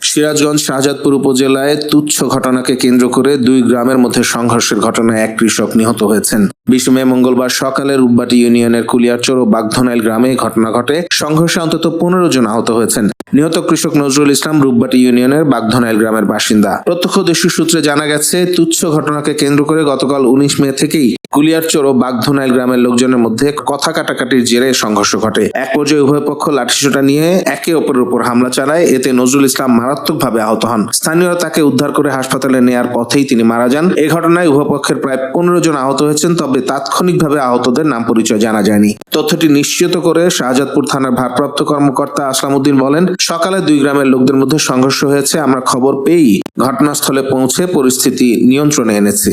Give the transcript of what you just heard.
সিরাজগঞ্জ শাহজাদপুর উপজেলায় তুচ্ছ ঘটনাকে কেন্দ্র করে দুই গ্রামের মধ্যে সংঘর্ষের ঘটনায় এক কৃষক নিহত হয়েছেন। বিশ মে মঙ্গলবার সকালে রূপবাটি ইউনিয়নের কুলিয়ারচর ও বাগধনাইল গ্রামে ঘটনা ঘটে। সংঘর্ষে অন্তত পনেরো জন আহত হয়েছেন। নিহত কৃষক নজরুল ইসলাম রূপবাটি ইউনিয়নের বাগধনাইল গ্রামের বাসিন্দা। প্রত্যক্ষদর্শী সূত্রে জানা গেছে, তুচ্ছ ঘটনাকে কেন্দ্র করে গতকাল উনিশ মে থেকেই কুলিয়ারচর ও বাগধনাইল গ্রামের লোকজনের মধ্যে কথা কাটাকাটির জেরে সংঘর্ষ ঘটে। এক পর্যায়ে উভয় পক্ষ লাঠিসোঁটা নিয়ে একে অপরের উপর হামলা চালায়। এতে নজরুল ইসলাম মারাত্মকভাবে আহত হন। স্থানীয়রা তাকে উদ্ধার করে হাসপাতালে নেয়ার পথেই তিনি মারা যান। এ ঘটনায় উভয় পক্ষের প্রায় পনেরো জন আহত হয়েছেন, তবে তাৎক্ষণিকভাবে আহতদের নাম পরিচয় জানা যায়নি। তথ্যটি নিশ্চিত করে শাহজাদপুর থানার ভারপ্রাপ্ত কর্মকর্তা আসলামউদ্দিন বলেন, সকালে দুই গ্রামের লোকদের মধ্যে সংঘর্ষ হয়েছে। আমরা খবর পেয়েই ঘটনাস্থলে পৌঁছে পরিস্থিতি নিয়ন্ত্রণে এনেছি।